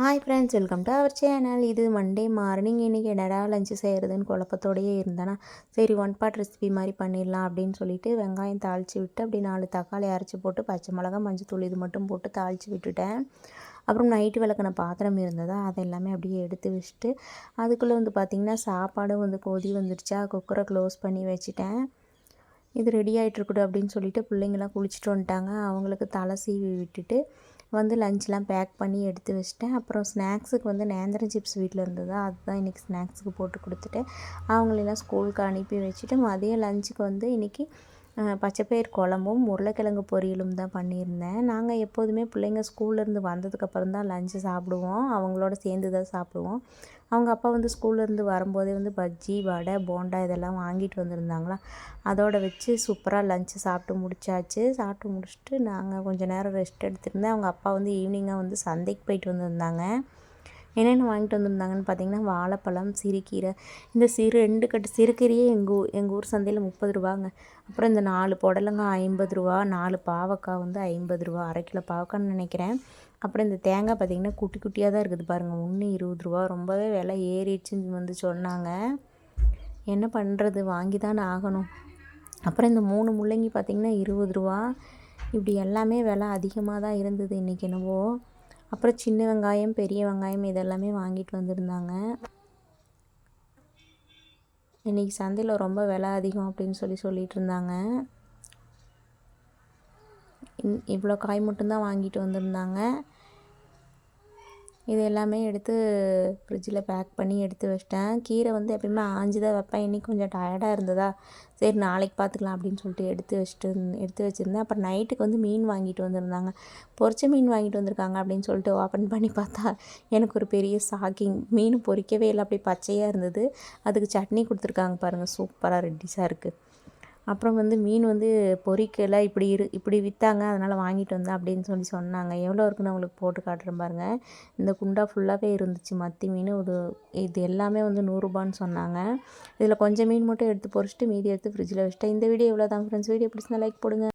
Hi friends welcome to our channel இது Monday morning இன்றைக்கி என்னடா லஞ்சு செய்கிறதுன்னு குழப்பத்தோடையே இருந்தேன்னா சரி ஒன் பாட் ரெசிபி மாதிரி பண்ணிடலாம் அப்படின்னு சொல்லிட்டு வெங்காயம் தாளித்து விட்டு அப்படி நாலு தக்காளி அரைச்சி போட்டு பச்சை மிளகா மஞ்சத்தூள் இது மட்டும் போட்டு தாளித்து விட்டுட்டேன். அப்புறம் நைட்டு விளக்குன பாத்திரம் இருந்ததா அதை எல்லாமே அப்படியே எடுத்து வச்சுட்டு அதுக்குள்ளே வந்து பார்த்திங்கன்னா சாப்பாடும் வந்து கொதி வந்துடுச்சா குக்கரை க்ளோஸ் பண்ணி வச்சுட்டேன். இது ரெடி ஆகிட்டுருக்குடு அப்படின்னு சொல்லிட்டு பிள்ளைங்களாம் குளிச்சுட்டு வந்துட்டாங்க. அவங்களுக்கு தலை சீவி விட்டுட்டு வந்து லஞ்செலாம் பேக் பண்ணி எடுத்து வச்சிட்டேன். அப்புறம் ஸ்நாக்ஸுக்கு வந்து நேந்திரம் சிப்ஸ் வீட்டில் இருந்தது. அதுதான் இன்றைக்கி ஸ்நாக்ஸுக்கு போட்டு கொடுத்துட்டேன். அவங்களெல்லாம் ஸ்கூலுக்கு அனுப்பி வச்சுட்டு மதியம் லஞ்சுக்கு வந்து இன்றைக்கி பச்சைப்பயிர் குழம்பும் உருளைக்கிழங்கு பொரியலும் தான் பண்ணியிருந்தேன். நாங்கள் எப்போதுமே பிள்ளைங்க ஸ்கூல்லேருந்து வந்ததுக்கப்புறம் தான் லஞ்சு சாப்பிடுவோம். அவங்களோட சேர்ந்து தான் சாப்பிடுவோம். அவங்க அப்பா வந்து ஸ்கூல்லேருந்து வரும்போதே வந்து பஜ்ஜி வடை போண்டா இதெல்லாம் வாங்கிட்டு வந்திருந்தாங்களா? அதோட வச்சு சூப்பராக லஞ்சு சாப்பிட்டு முடிச்சாச்சு. சாப்பிட்டு முடிச்சுட்டு நாங்கள் கொஞ்சம் நேரம் ரெஸ்ட் எடுத்துருந்தேன். அவங்க அப்பா வந்து ஈவினிங்காக வந்து சந்தைக்கு போயிட்டு வந்திருந்தாங்க. என்னென்ன வாங்கிட்டு வந்திருந்தாங்கன்னு பார்த்தீங்கன்னா வாழைப்பழம் சிறுகீரை. இந்த சிறு ரெண்டு கட்டு சிறுகீரையே எங்கள் ஊர் எங்கள் ஊர் சந்தையில் முப்பது ரூபாங்க. அப்புறம் இந்த நாலு புடலங்காய் ஐம்பது ரூபா நாலு பாவக்காய் வந்து ஐம்பது ரூபா அரை கிலோ பாவக்காய்ன்னு நினைக்கிறேன். அப்புறம் இந்த தேங்காய் பார்த்திங்கன்னா குட்டி குட்டியாக தான் இருக்குது பாருங்கள் ஒன்று இருபது ரூபா. ரொம்பவே விலை ஏறிடுச்சுன்னு வந்து சொன்னாங்க. என்ன பண்ணுறது வாங்கி தானே ஆகணும். அப்புறம் இந்த மூணு முள்ளங்கி பார்த்திங்கன்னா இருபது ரூபா. இப்படி எல்லாமே விலை அதிகமாக தான் இருந்தது. இன்றைக்கி என்னவோ. அப்புறம் சின்ன வெங்காயம் பெரிய வெங்காயம் இதெல்லாமே வாங்கிட்டு வந்திருந்தாங்க. இன்றைக்கி சந்தையில் ரொம்ப விலை அதிகம் அப்படின்னு சொல்லி சொல்லிகிட்டு இருந்தாங்க. இவ்வளோ காய் மட்டும்தான் வாங்கிட்டு வந்திருந்தாங்க. இது எல்லாமே எடுத்து ஃப்ரிட்ஜில் பேக் பண்ணி எடுத்து வச்சிட்டேன். கீரை வந்து எப்பயுமே ஆஞ்சு தான் வைப்பேன். இன்றைக்கி கொஞ்சம் டயர்டாக இருந்ததா? சரி நாளைக்கு பார்த்துக்கலாம் அப்படின்னு சொல்லிட்டு எடுத்து வச்சுட்டு எடுத்து வச்சுருந்தேன். அப்புறம் நைட்டுக்கு வந்து மீன் வாங்கிட்டு வந்திருந்தாங்க. பொரிச்ச மீன் வாங்கிட்டு வந்திருக்காங்க அப்படின்னு சொல்லிட்டு ஓப்பன் பண்ணி பார்த்தா எனக்கு ஒரு பெரிய சாக்கிங் மீன் பொறிக்கவே இல்லை. அப்படி பச்சையாக இருந்தது. அதுக்கு சட்னி கொடுத்துருக்காங்க பாருங்கள் சூப்பராக ரெட்டிஸாக இருக்குது அப்புறம் வந்து மீன் வந்து பொறிக்கலை இப்படி இரு இப்படி விற்றாங்க அதனால் வாங்கிட்டு வந்தேன் அப்படின்னு சொல்லி சொன்னாங்க. எவ்வளோ இருக்குன்னு உங்களுக்கு போட்டு காட்டுறேன் பாருங்கள் இந்த குண்டா ஃபுல்லாகவே இருந்துச்சு மத்தி மீன். ஒரு இது எல்லாமே வந்து நூறுரூபான்னு சொன்னாங்க. இதில் கொஞ்சம் மீன் மட்டும் எடுத்து பொறிச்சிட்டு மீதி எடுத்து ஃப்ரிட்ஜில் வச்சுட்டேன். இந்த வீடியோ எவ்வளோ தான் ஃப்ரெண்ட்ஸ் வீடியோ பிடிச்சிருந்தா லைக் போடுங்க.